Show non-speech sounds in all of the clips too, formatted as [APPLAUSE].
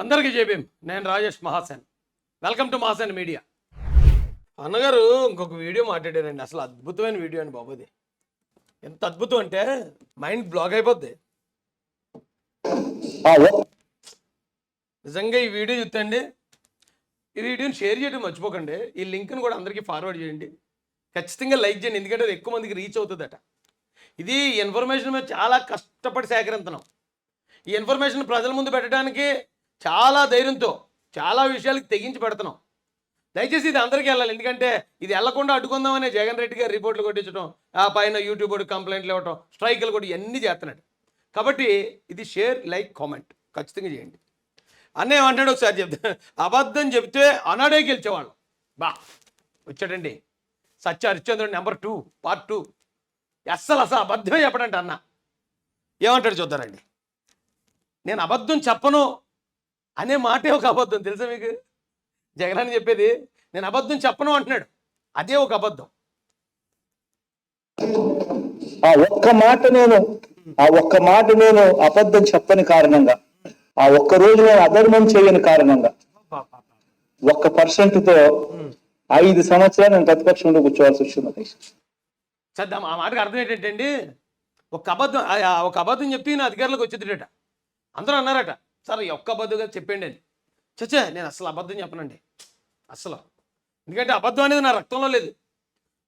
అందరికీ జేబీం నేను Rajesh Mahasen. Welcome to Mahasen media. అన్నగారు ఇంకొక వీడియో మాట్లాడారండి. అసలు అద్భుతమైన వీడియో అండి బాబుది ఎంత అద్భుతం అంటే మైండ్ బ్లాక్ అయిపోద్ది. నిజంగా ఈ వీడియో చూస్తండి ఈ వీడియోని షేర్ చేయడం మర్చిపోకండి. ఈ లింక్ని కూడా అందరికీ ఫార్వర్డ్ చేయండి. ఖచ్చితంగా లైక్ చేయండి. ఎందుకంటే అది ఎక్కువ మందికి రీచ్ అవుతుందట. ఇది ఇన్ఫర్మేషన్ మేము చాలా కష్టపడి సేకరిస్తున్నాం. ఈ ఇన్ఫర్మేషన్ ప్రజల ముందు పెట్టడానికి చాలా ధైర్యంతో చాలా విషయాలకి తెగించి పెడుతున్నాం. దయచేసి ఇది అందరికీ వెళ్ళాలి. ఎందుకంటే ఇది వెళ్ళకుండా అడ్డుకుందామనే జగన్ రెడ్డి గారు రిపోర్ట్లు కొట్టించడం ఆ పైన యూట్యూబ్ కంప్లైంట్లు ఇవ్వటం స్ట్రైకులు కూడా ఇవన్నీ చేస్తున్నాడు. కాబట్టి ఇది షేర్ లైక్ కామెంట్. ఖచ్చితంగా చేయండి. అన్న అంటాడు ఒకసారి చెప్తా అబద్ధం చెప్తే అనాడే గెలిచేవాళ్ళం. బా వచ్చాడండి. సత్య హరిశ్చంద్రుడు నెంబర్ టూ పార్ట్ టూ. అస్సలు అసలు అబద్ధమే చెప్పడంట అన్న. ఏమంటాడు చూద్దానండి నేను అబద్ధం చెప్పను అనే మాటే ఒక అబద్ధం. తెలుసా మీకు? జగన్ అని చెప్పేది నేను అబద్ధం చెప్పను అంటున్నాడు. అదే ఒక అబద్ధం. ఆ ఒక్క మాట నేను ఆ ఒక్క మాట నేను అబద్ధం చెప్పని కారణంగా ఆ ఒక్క రోజు నేను అధర్మం చేయని కారణంగా ఒక్క పర్సెంట్తో ఐదు సంవత్సరాలు నేను ప్రతిపక్షంలో కూర్చోవాల్సి వచ్చింది. చద్దాం. ఆ మాటకు అర్థం ఏంటంటే ఒక అబద్ధం ఒక అబద్ధం చెప్తే ఈయన అధికారులకు వచ్చేదిట అందరూ అన్నారట సార్ ఒక్క అబద్ధంగా చెప్పండి అని చచ్చే నేను అసలు అబద్ధం చెప్పనండి. అసలు. ఎందుకంటే అబద్ధం అనేది నా రక్తంలో లేదు.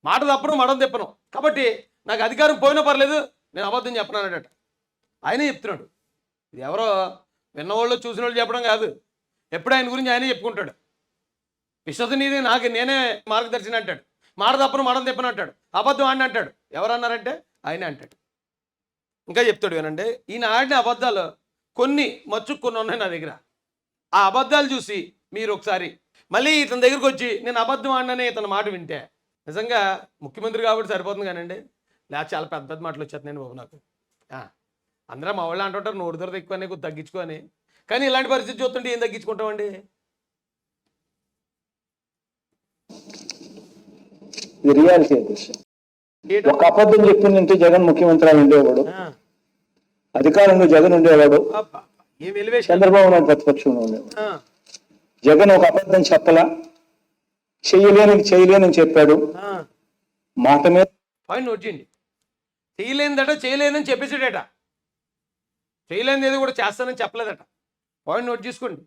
మాట తప్పను మడం తెప్పను. కాబట్టి నాకు అధికారం పోయినా పర్లేదు నేను అబద్ధం చెప్పనన్నాడట ఆయనే చెప్తున్నాడు. ఇది ఎవరో విన్నవాళ్ళు చూసిన వాళ్ళు చెప్పడం కాదు. ఎప్పుడు ఆయన గురించి ఆయనే చెప్పుకుంటాడు. విశ్వసనీయది నాకు నేనే మార్గదర్శిని అంటాడు. మాట తప్పను మడం తెప్పను అంటాడు. అబద్ధం ఆడిని అంటాడు. ఎవరన్నారంటే ఆయనే అంటాడు. ఇంకా చెప్తాడు ఏనండి ఈయన ఆడిన అబద్ధాలు కొన్ని మచ్చు కొన్ని ఉన్నాయి నా దగ్గర. ఆ అబద్ధాలు చూసి మీరు ఒకసారి మళ్ళీ ఇతని దగ్గరికి వచ్చి నేను అబద్ధం ఆడిననే ఇతని మాట వింటే నిజంగా ముఖ్యమంత్రి కాబట్టి సరిపోతుంది కానండి. లేకపోతే చాలా పెద్ద పెద్ద మాటలు వచ్చేస్తున్నాయి బాబు నాకు. ఆ, అందరూ మా వాళ్ళు అంటుంటారు నోరు దొరద ఎక్కువ కొద్ది తగ్గించుకొని కానీ ఇలాంటి పరిస్థితి చూస్తుంటే ఏం తగ్గించుకుంటామండి? రియాలిటీ? ఒక అబద్ధం చెప్పిందంటే జగన్ ముఖ్యమంత్రి ఉండేవాడు. అధికారంలో జగన్ ఉండేవాడు. చంద్రబాబు నాయుడు ప్రతిపక్షంలో ఉండేవాడు. జగన్ ఒక అబద్ధం చెప్పలా చెయ్యలేని చేయలేనని చెప్పాడు. ఆ. మాట మీద పాయింట్ నోట్ చేయండి. చేయలేనిదట చేయలేనని చెప్పేసాడట చేయలేనిది ఏది కూడా చేస్తానని చెప్పలేదట. పాయింట్ నోట్ చేసుకోండి.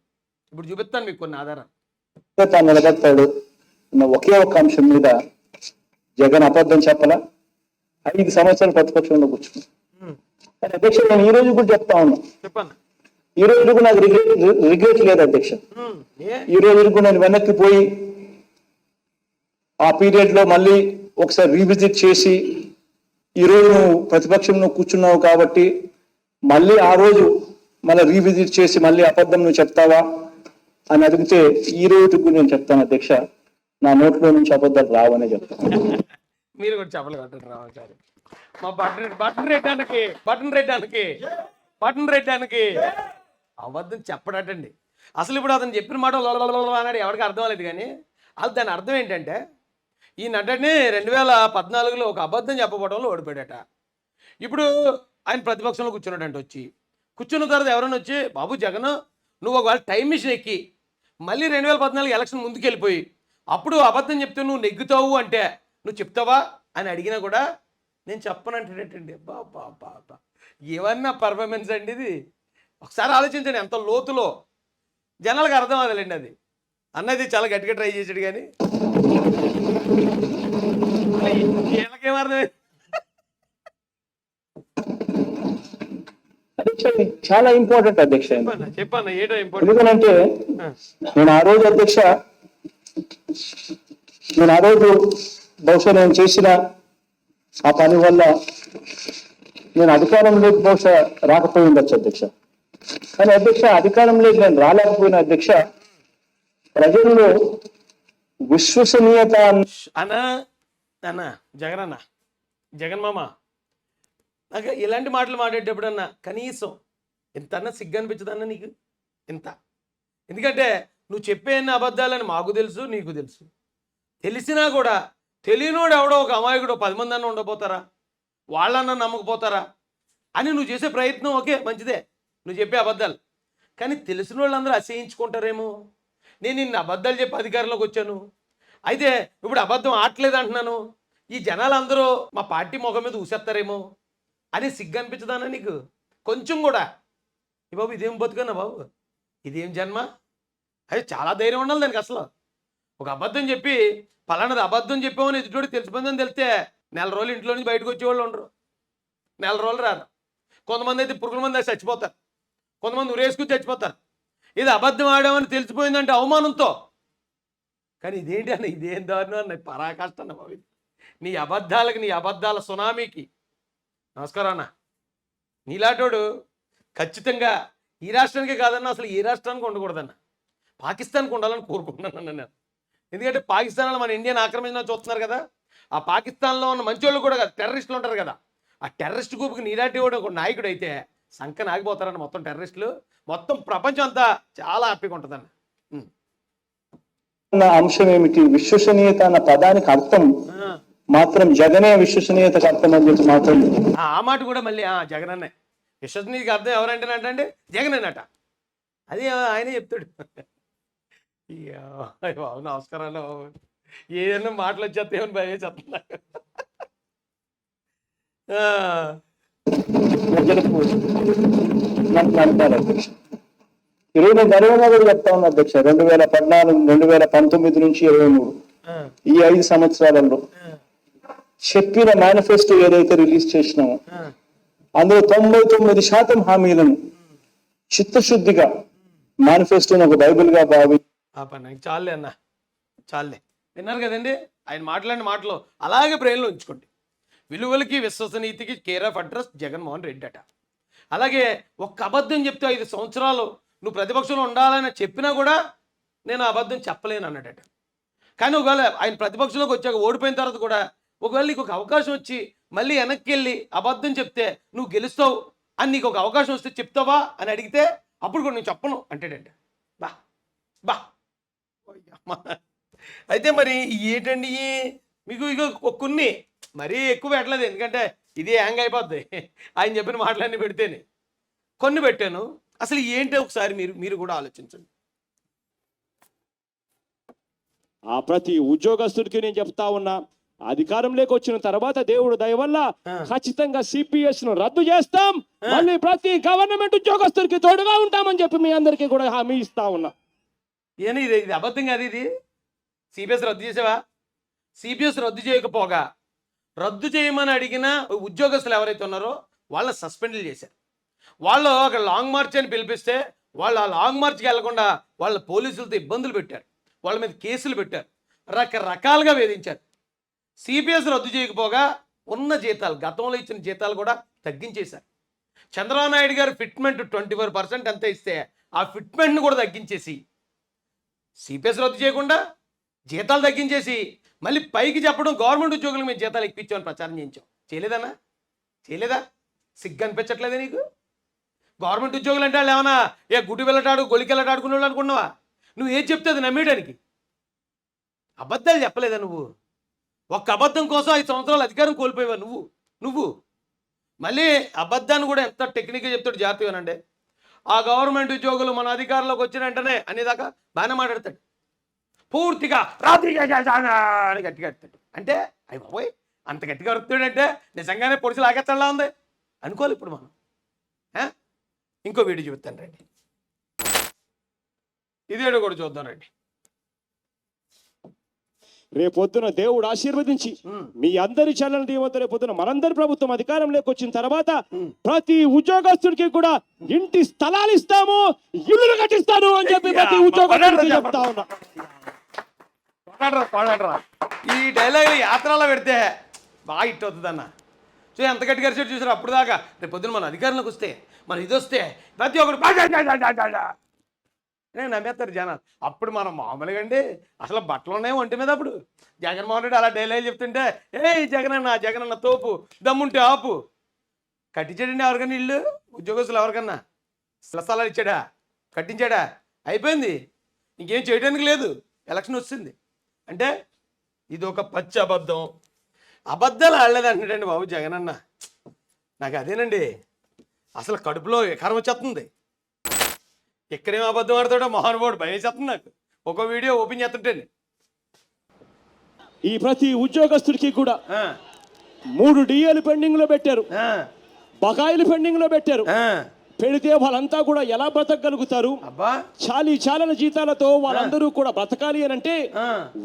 ఇప్పుడు చూపిస్తాను మీకు కొన్ని ఆధారాలు. తాను నిలబడతాడు అన్న ఒకే ఒక్క అంశం మీద జగన్ అబద్ధం చెప్పలా ఐదు సంవత్సరాలు ప్రతిపక్షంలో కానీ అధ్యక్ష నేను ఈ రోజు కూడా చెప్తా ఉన్నా. చెప్పండి. ఈ రోజు కూడా నాకు రిగ్రెట్ రిగ్రెట్ లేదు అధ్యక్ష. ఈ రోజు కూడా నేను వెనక్కి పోయి ఆ పీరియడ్లో మళ్ళీ ఒకసారి రీవిజిట్ చేసి ఈ రోజు నువ్వు ప్రతిపక్షంలో కూర్చున్నావు కాబట్టి మళ్ళీ ఆ రోజు మళ్ళీ రీవిజిట్ చేసి మళ్ళీ అబద్ధం నువ్వు చెప్తావా అని అడిగితే ఈ రోజు నేను చెప్తాను అధ్యక్ష. నా నోట్లో నుంచి అబద్ధాలు రావనే చెప్తాను. [LAUGHS] మీరు కూడా చెప్పలు కట్టండి రామాచారి మా బటన్ బటన్ రెడ్డానికి బటన్ రెడ్డానికి బటన్ రెడ్డానికి అబద్ధం చెప్పడటండి. అసలు ఇప్పుడు అతను చెప్పిన మాట అన్నాడు ఎవరికి అర్థం అవ్వలేదు కానీ అది దాని అర్థం ఏంటంటే ఈ నటుడిని రెండు వేల పద్నాలుగులో ఒక అబద్ధం చెప్పబడంలో ఓడిపోయాడట. ఇప్పుడు ఆయన ప్రతిపక్షంలో కూర్చున్నాడంట వచ్చి. కూర్చున్న తర్వాత ఎవరైనా వచ్చి బాబు జగన్ నువ్వు ఒకవేళ టైం మిషన్ ఎక్కి మళ్ళీ రెండు వేల పద్నాలుగు ఎలక్షన్ ముందుకు వెళ్ళిపోయి అప్పుడు అబద్ధం చెప్తే నువ్వు నెగ్గుతావు అంటే నువ్వు చెప్తావా? అని అడిగినా కూడా నేను చెప్పనంటాడటండి బా బా బా బా ఏమన్నా పర్ఫార్మెన్స్ అండి ఇది? ఒకసారి ఆలోచించండి ఎంత లోతులో. జనాలకు అర్థం అవ్వదులేండి అది. అన్నది చాలా గట్టిగా ట్రై చేసాడు కానీ. వీళ్ళకేం చాలా ఇంపార్టెంట్ అధ్యక్ష ఏటో ఇంపార్టెంట్ ఎందుకనంటే నేను ఆ రోజు అధ్యక్ష నేను ఆ రోజు బహుశా నేను చేసిన ఆ పని వల్ల నేను అధికారంలోకి బహుశా రాకపోయి ఉండొచ్చు అధ్యక్ష. కానీ అధ్యక్ష అధికారంలోకి నేను రాలేకపోయిన అధ్యక్ష ప్రజల్లో విశ్వసనీయత అన్న అన్న అన్న జగన్ అన్న జగన్ మామ నాకు ఇలాంటి మాటలు మాట్లాడేటప్పుడన్నా కనీసం ఇంత అన్న సిగ్గు అనిపించదన్న నీకు? ఇంత. ఎందుకంటే నువ్వు చెప్పే అన్ని అబద్ధాలని మాకు తెలుసు నీకు తెలుసు. తెలిసినా కూడా తెలియనోడు ఎవడో ఒక అమాయకుడు పది మంది అన్న ఉండబోతారా? వాళ్ళన్నా నమ్మకపోతారా? అని నువ్వు చేసే ప్రయత్నం ఓకే మంచిదే. నువ్వు చెప్పే అబద్ధాలు. కానీ తెలిసిన వాళ్ళందరూ అసహించుకుంటారేమో? నేను నిన్న అబద్ధాలు చెప్పి అధికారంలోకి వచ్చాను. అయితే ఇప్పుడు అబద్ధం ఆడలేదు అంటున్నాను. ఈ జనాలందరూ మా పార్టీ ముఖం మీద ఊసేస్తారేమో? అని సిగ్గు అనిపించదానా నీకు? కొంచెం కూడా. ఈ బాబు ఇదేం బతుకన్నా బాబు? ఇదేం జన్మ? అది చాలా ధైర్యం ఉండాలి దానికి అసలు. ఒక అబద్ధం చెప్పి పలానాది అబద్ధం చెప్పామని ఎదుటి తెలిసిపోయిందని తెలిస్తే నెల రోజులు ఇంట్లో నుంచి బయటకు వచ్చేవాళ్ళు ఉండరు. నెల రోజులు రారు. కొంతమంది అయితే పురుగుల మంది చచ్చిపోతారు. కొంతమంది ఉరేసుకుని చచ్చిపోతారు. ఇది అబద్ధం ఆడామని తెలిసిపోయిందంటే అవమానంతో. కానీ ఇదేంటి అన్న ఇదేం దారుణం అన్న పరాకాష్ట అన్న బాబు నీ అబద్ధాలకి నీ అబద్ధాల సునామీకి. నమస్కారం అన్న. నీలాటోడు ఖచ్చితంగా ఈ రాష్ట్రానికే కాదన్న అసలు ఈ రాష్ట్రానికి ఉండకూడదన్న. పాకిస్తాన్కి ఉండాలని కోరుకుంటున్నాను నేను. ఎందుకంటే పాకిస్తాన్లో మన ఇండియాని ఆక్రమించిన చూస్తున్నారు కదా. ఆ పాకిస్తాన్లో ఉన్న మంచోళ్ళు కూడా కదా టెర్రరిస్టులు ఉంటారు కదా. ఆ టెర్రరిస్ట్ గ్రూప్కి నీలాంటి ఒక నాయకుడు అయితే సంకన ఆగిపోతారన్న మొత్తం టెర్రరిస్టులు. మొత్తం ప్రపంచం అంతా చాలా హ్యాపీగా ఉంటుందన్న ఉం. అన్న అంశం ఏమిటి? విశ్వసనీయత అన్న పదానికి అర్థం మాత్రం జగనే విశ్వసనీయతకు అర్థం అని చెప్పి మాత్రం ఆ ఆ మాట కూడా మళ్ళీ ఆ, జగన్ అన్నే విశ్వసనీయకి అర్థం ఎవరంటే అంటే జగన్ అన్నట అది ఆయనే చెప్తాడు. బాబు నమస్కారాలు ఏదైనా మాటలు వచ్చేస్తాయని భయం చెప్తున్నా ఈరోజు గర్వంగా కూడా చెప్తా ఉన్నా అధ్యక్ష రెండు వేల పద్నాలుగు రెండు వేల పంతొమ్మిది నుంచి ఇరవై మూడు. ఈ ఐదు సంవత్సరాలలో చెప్పిన మేనిఫెస్టో ఏదైతే రిలీజ్ చేసినామో అందులో తొంభై తొమ్మిది శాతం హామీలను చిత్తశుద్ధిగా మేనిఫెస్టోని ఒక బైబిల్గా భావి ఆ పని. నాకు చాలే అన్న. చాలే విన్నారు కదండి? ఆయన మాట్లాడిన మాటలు అలాగే బ్రెయిన్లో ఉంచుకోండి. విలువలకి విశ్వసనీయతకి care of address Jaganmohan Reddy అట. అలాగే ఒక్క అబద్ధం చెప్తే ఐదు సంవత్సరాలు నువ్వు ప్రతిపక్షంలో ఉండాలని చెప్పినా కూడా నేను అబద్ధం చెప్పలేను అన్నాడట. కానీ ఒకవేళ ఆయన ప్రతిపక్షంలోకి వచ్చాక ఓడిపోయిన తర్వాత కూడా ఒకవేళ నీకు ఒక అవకాశం వచ్చి మళ్ళీ వెనక్కి వెళ్ళి అబద్ధం చెప్తే నువ్వు గెలుస్తావు అని నీకు ఒక అవకాశం వస్తే చెప్తావా అని అడిగితే అప్పుడు కూడా నేను చెప్పను అంటాడంట. బా. బా. అయితే మరి ఏంటండి? మీకు ఇక కొన్ని మరీ ఎక్కువ పెట్టలేదు. ఎందుకంటే ఇది హ్యాంగ్ అయిపోద్ది. ఆయన చెప్పిన మాటలన్నీ పెడితేనే. కొన్ని పెట్టాను. అసలు ఏంటి ఒకసారి మీరు మీరు కూడా ఆలోచించండి. ఆ ప్రతి ఉద్యోగస్తుడికి నేను చెప్తా ఉన్నా అధికారంలోకి వచ్చిన తర్వాత దేవుడు దయ వల్ల. ఖచ్చితంగా సిపిఎస్ను రద్దు చేస్తాం. మళ్ళీ ప్రతి గవర్నమెంట్ ఉద్యోగస్తుడికి తోడుగా ఉంటామని చెప్పి మీ అందరికీ కూడా హామీ ఇస్తా ఉన్నా. ఏనా ఇది ఇది అబద్ధం కాదు ఇది? సిపిఎస్ రద్దు చేసావా? సిపిఎస్ రద్దు చేయకపోగా రద్దు చేయమని అడిగిన ఉద్యోగస్తులు ఎవరైతే ఉన్నారో వాళ్ళని సస్పెండ్లు చేశారు. వాళ్ళు ఒక లాంగ్ మార్చ్ అని పిలిపిస్తే వాళ్ళు ఆ లాంగ్ మార్చ్కి వెళ్ళకుండా వాళ్ళ పోలీసులతో ఇబ్బందులు పెట్టారు. వాళ్ళ మీద కేసులు పెట్టారు. రకరకాలుగా వేధించారు. సిపిఎస్ రద్దు చేయకపోగా ఉన్న జీతాలు గతంలో ఇచ్చిన జీతాలు కూడా తగ్గించేశారు. చంద్రబాబు నాయుడు గారు ఫిట్మెంట్ ట్వంటీ ఫోర్ పర్సెంట్ అంతా ఇస్తే ఆ ఫిట్మెంట్ని కూడా తగ్గించేసి సిపిఎస్ రద్దు చేయకుండా జీతాలు తగ్గించేసి మళ్ళీ పైకి చెప్పడం గవర్నమెంట్ ఉద్యోగులకు మేము జీతాలు ఎక్కించామని ప్రచారం చేయించాం. చేయలేదన్నా? చేయలేదా? సిగ్గు అనిపించట్లేదా నీకు? గవర్నమెంట్ ఉద్యోగులు అంటే వాళ్ళు ఏమన్నా ఏ గుడి వెళ్ళటాడు గొలికి వెళ్ళటాడుకునే వాళ్ళు అనుకున్నావా నువ్వు ఏం చెప్తే అది నమ్మేయడానికి? అబద్ధాలు చెప్పలేదా నువ్వు? ఒక్క అబద్ధం కోసం ఐదు సంవత్సరాలు అధికారం కోల్పోయావా నువ్వు? నువ్వు? మళ్ళీ అబద్ధాన్ని కూడా ఎంత టెక్నిక్గా చెప్తాడు జాగ్రత్తగానండి ఆ గవర్నమెంట్ ఉద్యోగులు మన అధికారంలోకి వచ్చిన వెంటనే అనేదాకా బాగానే మాట్లాడతాడు. పూర్తిగా రాత్రి అని గట్టిగా అడుతాడు అంటే అవి బాబోయ్ అంత గట్టిగా అడుగుతాడంటే నిజంగానే పొడిచి లాగేచ్చలా ఉంది. అనుకోవాలి ఇప్పుడు మనం. ఇంకో వీడియో చూపుతాను రండి. ఇదేడు కూడా చూద్దాం రండి. రేపొద్దున దేవుడు ఆశీర్వదించి మీ అందరి చలన దీవంతో రేపొద్దున మనందరి ప్రభుత్వం అధికారంలోకి వచ్చిన తర్వాత. ప్రతి ఉద్యోగస్తుడికి కూడా ఇంటి స్థలాలు ఇస్తాము ఇల్లులు కట్టిస్తాను అని చెప్పి ప్రతి ఉద్యోగస్తుడికి చెప్తా ఉన్నా. ఈ డైలాగ్ యాత్రలో పెడితే బాగా హిట్ అవుతుంది అన్న సో ఎంత గట్టిగా చూసారు? అప్పుడు దాకా రేపు పొద్దున మన అధికారంలోకి వస్తే మన ఇది వస్తే ప్రతి ఒక్కరు. నేను నమ్మేస్తారు జనాలు. అప్పుడు మనం మామూలుగా అండి అసలు బట్టలు ఉన్నాయి ఒంటి మీద అప్పుడు. జగన్మోహన్ రెడ్డి అలా డైలాగ్ చెప్తుంటే ఏ జగన్ అన్న జగన్ అన్న తోపు దమ్ముంటే ఆపు. కట్టించాడండి ఎవరికన్నా ఇల్లు? ఉద్యోగస్తులు ఎవరికన్నా? స్థల ఇచ్చాడా? కట్టించాడా? అయిపోయింది. ఇంకేం చేయడానికి లేదు. ఎలక్షన్ వచ్చింది అంటే ఇది ఒక పచ్చి అబద్ధం. అబద్ధాలు ఆడలేదు అంటున్నాడండి బాబు జగన్ అన్న నాకు అదేనండి. అసలు కడుపులో ఎకారం వచ్చేస్తుంది. ఇక్కడేం అబద్ధం ఆడతాడో మహానుభావుడు భయం నాకు. ఒక వీడియో ఓపెన్ చేస్తుంటే ఈ ప్రతి ఉద్యోగస్తుడికి కూడా మూడు డిఏలు పెండింగ్లో పెట్టారు బకాయిలు పెండింగ్లో పెట్టారు. పెడితే వాళ్ళంతా కూడా ఎలా బ్రతకగలుగుతారు? చాలీ చాలని జీతాలతో వాళ్ళందరూ కూడా బ్రతకాలి అని అంటే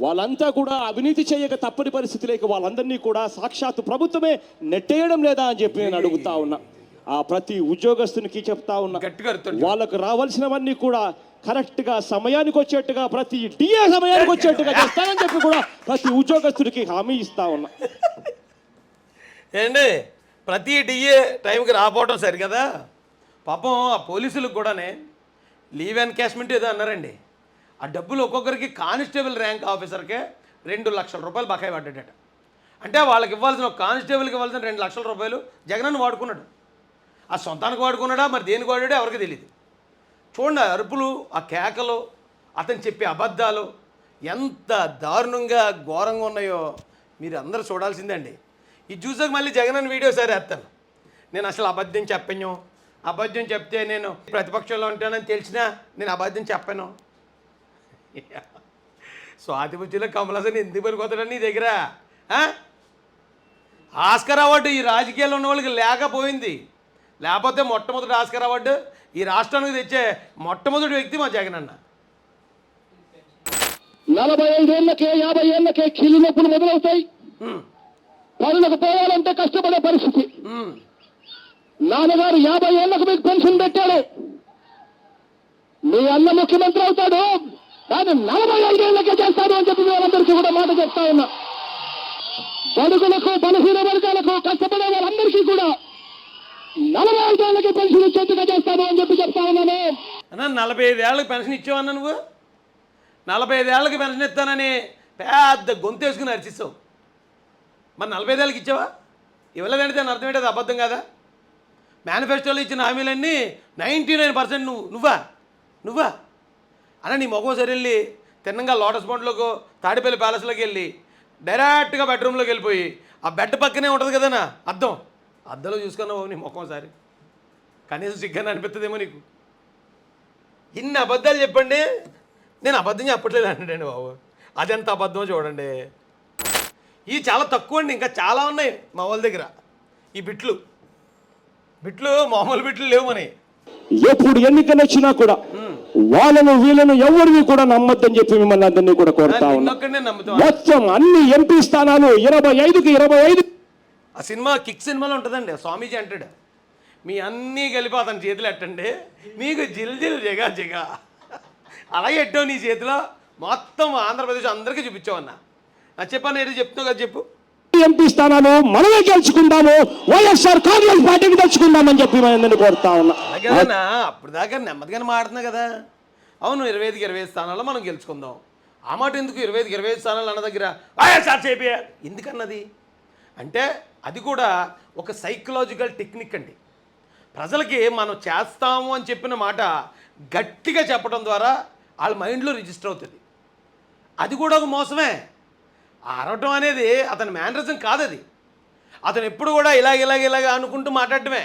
వాళ్ళంతా కూడా అవినీతి చేయక తప్పని పరిస్థితులేక వాళ్ళందరినీ కూడా సాక్షాత్తు ప్రభుత్వమే నెట్టేయడం లేదా అని చెప్పి నేను అడుగుతా ఉన్నా. ఆ ప్రతి ఉద్యోగస్తునికి చెప్తా ఉన్నా. వాళ్ళకు రావాల్సినవన్నీ కూడా కరెక్ట్గా సమయానికి వచ్చేట్టుగా ప్రతి డిఏ సమయానికి వచ్చేట్టుగా చేస్తానని చెప్పి కూడా ప్రతి ఉద్యోగస్తుడికి హామీ ఇస్తా ఉన్నా. ఏండి ప్రతి డిఏ టైంకి రాకపోవడం సరి కదా పాపం ఆ పోలీసులకు కూడానే లీవ్ ఎన్కాష్మెంట్ ఏదో అన్నారండి. ఆ డబ్బులు ఒక్కొక్కరికి కానిస్టేబుల్ ర్యాంక్ ఆఫీసర్కే రెండు లక్షల రూపాయలు బకాయి పడ్డాడట అంటే వాళ్ళకి ఇవ్వాల్సిన ఒక కానిస్టేబుల్కి ఇవ్వాల్సిన రెండు లక్షల రూపాయలు జగనన్న వాడుకున్నాడు. ఆ సొంతానికి వాడుకున్నాడా? మరి దేనికి వాడాడో ఎవరికి తెలియదు చూడండి ఆ అరుపులు ఆ కేకలు అతను చెప్పే అబద్ధాలు ఎంత దారుణంగా ఘోరంగా ఉన్నాయో మీరు అందరూ చూడాల్సిందండి. ఇది చూసాక మళ్ళీ జగన్ వీడియో సరే వేస్తాను. నేను అసలు అబద్ధం చెప్పను. అబద్ధం చెప్తే నేను ప్రతిపక్షంలో ఉంటానని తెలిసినా నేను అబద్ధం చెప్పాను. స్వాతిపుచ్చిలో కమలాసన్ ఎందుకు పనిపోతాడని నీ దగ్గర ఆస్కర్ అవార్డు ఈ రాజకీయాల్లో ఉన్న వాళ్ళకి లేకపోయింది. లేకపోతే మొట్టమొదటి ఆస్కర్ అవార్డు ఈ రాష్ట్రానికి తెచ్చే మొట్టమొదటి వ్యక్తి మా జగన్ అన్న. నలభై ఐదేళ్ళకే యాభై ఏళ్ళకే కీళ్ళు నొప్పులు మొదలవుతాయి. పనులకు పోవాలంటే కష్టపడే పరిస్థితి. నాన్నగారు యాభై ఏళ్ళకు మీకు పెన్షన్ పెట్టాడు మీ అన్న ముఖ్యమంత్రి అవుతాడు. దాన్ని నలభై ఐదేళ్ళకే చేస్తాడు అని చెప్పి వాళ్ళందరికీ కూడా మాట చెప్తా ఉన్నా. బడుగులకు బలహీన వర్గాలకు కష్టపడే వాళ్ళందరికీ కూడా నలభై ఐదేళ్ళకి పెన్షన్ ఇచ్చేట్టుగా చేస్తాను అని చెప్పి చెప్తా ఉన్నాను. అన్న నలభై ఐదు ఏళ్ళకి పెన్షన్ ఇచ్చావన్నా నువ్వు? నలభై ఐదు ఏళ్ళకి పెన్షన్ ఇస్తానని పెద్ద గొంతు వేసుకుని అర్చిస్తావు మరి నలభై ఐదు ఏళ్ళకి ఇచ్చావా? ఇవ్వలేదంటే దాని అర్థం ఏంటి అది అబద్ధం కదా? మేనిఫెస్టోలో ఇచ్చిన హామీలన్నీ నైంటీ నైన్ పర్సెంట్ నువ్వు నువ్వా? నువ్వా? అన్న నీ మొగం సరి వెళ్ళి తిన్నంగా లోటస్ పాండ్లోకి తాడిపల్లి ప్యాలెస్లోకి వెళ్ళి డైరెక్ట్గా బెడ్రూమ్లోకి వెళ్ళిపోయి ఆ బెడ్ పక్కనే ఉంటుంది కదనా అర్థం? అద్దంలో చూసుకున్నావు నీ ముఖం ఒకసారి. కనీసం సిగ్గానే అనిపిస్తుందేమో నీకు. ఇన్ని అబద్ధాలు చెప్పండి. నేను అబద్ధం చెప్పట్లేదు అండి బాబు. అదెంత అబద్ధమో చూడండి. ఇవి చాలా తక్కువ అండి ఇంకా చాలా ఉన్నాయి మా వాళ్ళ దగ్గర. ఈ బిట్లు. బిట్లు మామూలు బిట్లు లేవు మనకి ఎప్పుడు ఎన్నికలు వచ్చినా కూడా వాళ్ళను వీళ్ళను ఎవరిని కూడా నమ్మొద్దని చెప్పి మిమ్మల్ని అందరినీ కూడా కోరుతా ఉన్నా. మొత్తం అన్ని ఎంపీ స్థానాలు ఇరవై ఐదుకి ఇరవై ఐదు ఆ సినిమా కిక్ సినిమాలో ఉంటుందండి స్వామీజీ అంటాడు. మీ అన్నీ కలిపి అతని చేతులు ఎట్టండి మీకు జిల్ జిల్ జిగా జిగా. అలాగే ఎట్టావు నీ చేతిలో? మొత్తం ఆంధ్రప్రదేశ్ అందరికీ చూపించావు అన్న అది చెప్పాను ఏదో చెప్తున్నావు కదా చెప్పు. ఎంపీ స్థానాలు మనమే గెలుచుకుందాము వైఎస్ఆర్ కాంగ్రెస్ పార్టీకి తెచ్చుకుందామని చెప్పి మనందరినీ కోరుతా ఉన్నా? అలాగేనా అప్పుడు దాకా నెమ్మదిగానే మాడుతున్నా కదా. అవును ఇరవై ఐదుకి ఇరవై ఐదు స్థానాల్లో మనం గెలుచుకుందాం. ఆ మాట ఎందుకు ఇరవై ఐదుకి ఇరవై ఐదు స్థానాలు అన్న దగ్గర? వైఎస్ఆర్ చేపి ఎందుకన్నది? అంటే అది కూడా ఒక సైకలాజికల్ టెక్నిక్ అండి. ప్రజలకి మనం చేస్తాము అని చెప్పిన మాట గట్టిగా చెప్పడం ద్వారా వాళ్ళ మైండ్లో రిజిస్టర్ అవుతుంది. అది కూడా ఒక మోసమే. అరవటం అనేది అతని మేనరిజం కాదు అది అతను ఎప్పుడు కూడా ఇలాగ ఇలాగ ఇలాగ అనుకుంటూ మాట్లాడటమే.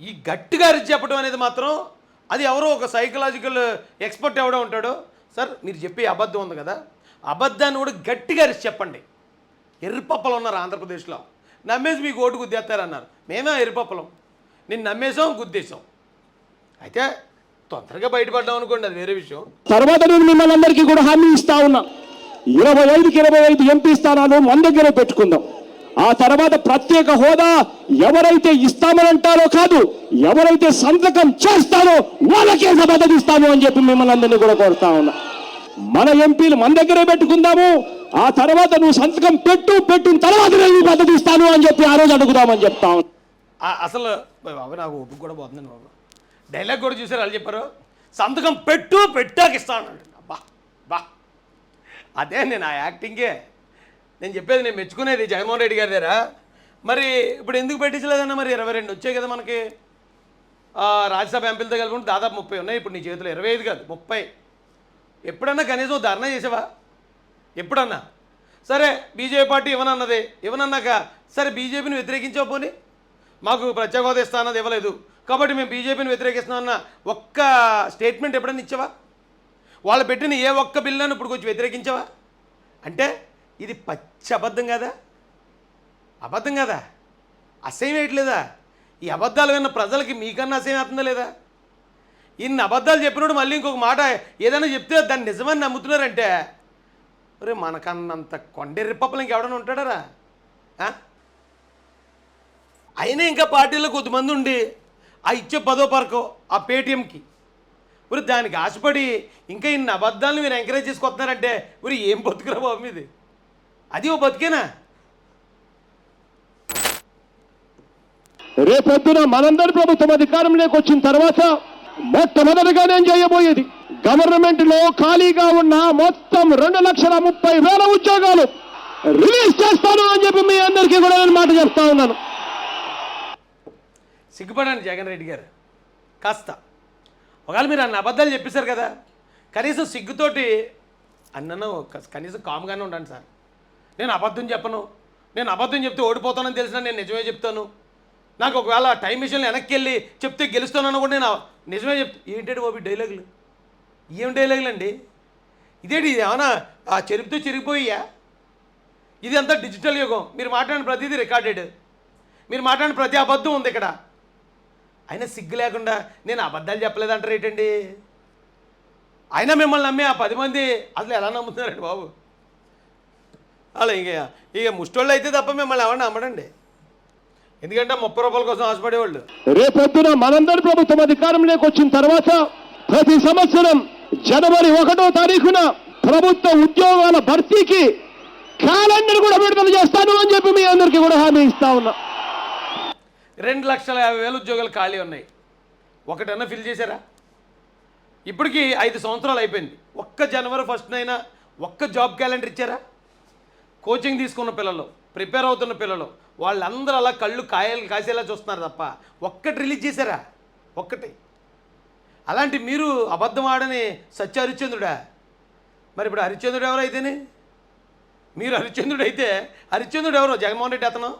ఈ గట్టిగా అరిచి చెప్పడం అనేది మాత్రం అది ఎవరో ఒక సైకలాజికల్ ఎక్స్పర్ట్ ఎవడో ఉంటాడో సార్ మీరు చెప్పే అబద్ధం ఉంది కదా. అబద్ధాన్ని కూడా గట్టిగా అరిచి చెప్పండి. ఎర్రిపప్పలు ఉన్నారు ఆంధ్రప్రదేశ్లో. నమ్మేసి మీకు ఓటు గుద్దేస్తారన్నారు. మేమే ఎరుపప్పలం నేను నమ్మేసాం గుద్దేశాం. అయితే తొందరగా బయటపడ్డాం అనుకోండి అది వేరే విషయం. తర్వాత నేను మిమ్మల్ని అందరికీ కూడా హామీ ఇస్తా ఉన్నా. ఇరవై ఐదుకి ఇరవై ఐదు ఎంపీ స్థానాలు మన దగ్గరే పెట్టుకుందాం. ఆ తర్వాత ప్రత్యేక హోదా ఎవరైతే ఇస్తామని అంటారో కాదు ఎవరైతే సంతకం చేస్తారో వాళ్ళకే మద్దతు ఇస్తాము అని చెప్పి మిమ్మల్ని అందరినీ కూడా కోరుతా ఉన్నా. మన ఎంపీలు మన దగ్గరే పెట్టుకుందాము. ఆ తర్వాత నువ్వు సంతకం పెట్టు పెట్టిన తర్వాత నేను మద్దతు ఇస్తాను అని చెప్పి ఆ రోజు అడుగుదామని చెప్తా అసలు బాబు నాకు ఓపిక కూడా పోతుందండి బాబు. డైలాగ్ కూడా చూసారు వాళ్ళు చెప్పారు. సంతకం పెట్టు పెట్టాక ఇస్తాను అబ్బా బా అదే నేను ఆ యాక్టింగే. నేను చెప్పేది నేను మెచ్చుకునేది జగన్మోహన్ రెడ్డి గారి దగ్గర. మరి ఇప్పుడు ఎందుకు పెట్టించలేదన్నా మరి ఇరవై రెండు వచ్చాయి కదా మనకి. రాజ్యసభ ఎంపీలతో కలుపుకుంటే దాదాపు ముప్పై ఉన్నాయి. ఇప్పుడు నీ చేతిలో ఇరవై ఐదు కాదు ముప్పై. ఎప్పుడన్నా కనీసం ధర్నా చేసావా? ఎప్పుడన్నా? సరే బీజేపీ పార్టీ ఇవ్వనన్నది ఇవ్వనన్నాక సరే బీజేపీని వ్యతిరేకించకపోని పోనీ? మాకు ప్రత్యేక హోదా ఇస్తా అన్నది ఇవ్వలేదు. కాబట్టి మేము బీజేపీని వ్యతిరేకిస్తున్నాం ఒక్క స్టేట్మెంట్ ఎప్పుడన్నా ఇచ్చావా? వాళ్ళు పెట్టిన ఏ ఒక్క బిల్లును ఇప్పుడు కొంచెం వ్యతిరేకించావా? అంటే ఇది పచ్చి అబద్ధం కదా? అబద్ధం కదా? అసహ్యం వేయట్లేదా? ఈ అబద్ధాలు విన్న ప్రజలకి మీకన్నా అసహ్యం అవుతుందా లేదా? ఇన్ని అబద్ధాలు చెప్పినప్పుడు మళ్ళీ ఇంకొక మాట ఏదైనా చెప్తే దాన్ని నిజమని నమ్ముతున్నారంటే రే మనకన్నంత కొండే పప్పలు ఇంకెవడన్నా ఉంటాడరా? అయినా ఇంకా పార్టీలో కొద్దిమంది ఉండి ఆ ఇచ్చే పదో పరకో ఆ పేటిఎంకి. మరి దానికి ఆశపడి ఇంకా ఇన్ని అబద్ధాలను మీరు ఎంకరేజ్ చేసుకొస్తున్నారంటే మరి ఏం బతుకురా బాబు మీది? అది ఓ బతికేనా? రేపొద్దున మనందరి ప్రభుత్వం అధికారంలోకి వచ్చిన తర్వాత మొట్టమొదటిగా నేను చేయబోయేది గవర్నమెంట్లో ఖాళీగా ఉన్న మొత్తం రెండు లక్షల ముప్పై వేల ఉద్యోగాలు రిలీజ్ చేస్తాను అని చెప్పి మీ అందరికీ కూడా నేను మాట చెప్తా ఉన్నాను. సిగ్గుపడండి జగన్ రెడ్డి గారు. కాస్త. ఒకవేళ మీరు అన్న అబద్ధాలు చెప్పేశారు కదా కనీసం సిగ్గుతోటి అన్నను కనీసం కామ్గానే ఉండండి సార్. నేను అబద్ధం చెప్పను. నేను అబద్ధం చెప్తే ఓడిపోతానని తెలిసినా నేను నిజమే చెప్తాను. నాకు ఒకవేళ టైం మిషన్లో వెనక్కి వెళ్ళి చెప్తే గెలుస్తానని కూడా నేను నిజమే చెప్తాను ఏంటంటే బాబు డైలాగులు? ఏం డైలాగులండి ఇదేంటి ఇది? ఏమన్నా ఆ చెరుపుతో చెరిగిపోయా ఇది అంతా డిజిటల్ యుగం. మీరు మాట్లాడిన ప్రతిదీ రికార్డెడ్ మీరు మాట్లాడిన ప్రతి అబద్ధం ఉంది ఇక్కడ. అయినా సిగ్గు లేకుండా నేను అబద్ధాలు చెప్పలేదంటారు ఏంటండి? అయినా మిమ్మల్ని నమ్మే ఆ పది మంది అసలు ఎలా నమ్ముతున్నారండి బాబు? అలా ఇంక ఇక ముష్టోళ్ళు అయితే తప్ప మిమ్మల్ని ఎవరిని నమ్మడండి. ఎందుకంటే ముప్పై రూపాయల కోసం ఆశపడేవాళ్ళు. రేపొద్దున మనందరి ప్రభుత్వం అధికారంలోకి వచ్చిన తర్వాత ప్రతి సంవత్సరం జనవరి ఒకటో తారీఖున ప్రభుత్వ ఉద్యోగాల భర్తీకి క్యాలెండర్ కూడా విడుదల చేస్తాను అని చెప్పి మీ అందరికీ కూడా హామీ ఇస్తా ఉన్నా. రెండు లక్షల యాభై వేల ఉద్యోగాలు ఖాళీ ఉన్నాయి. ఒకటన్నా ఫిల్ చేశారా? ఇప్పటికి ఐదు సంవత్సరాలు అయిపోయింది. ఒక్క జనవరి ఫస్ట్నైనా ఒక్క జాబ్ క్యాలెండర్ ఇచ్చారా? కోచింగ్ తీసుకున్న పిల్లలు ప్రిపేర్ అవుతున్న పిల్లలు వాళ్ళందరూ అలా కళ్ళు కాయలు కాసేలా చూస్తున్నారు తప్ప ఒక్కటి రిలీజ్ చేశారా? ఒక్కటి. అలాంటి మీరు అబద్ధం ఆడని సత్య హరిశ్చంద్రుడా మరి ఇప్పుడు హరిశ్చంద్రుడు ఎవరైతేనే మీరు హరిశ్చంద్రుడు అయితే హరిశ్చంద్రుడు ఎవరు? జగన్మోహన్ రెడ్డి అతను?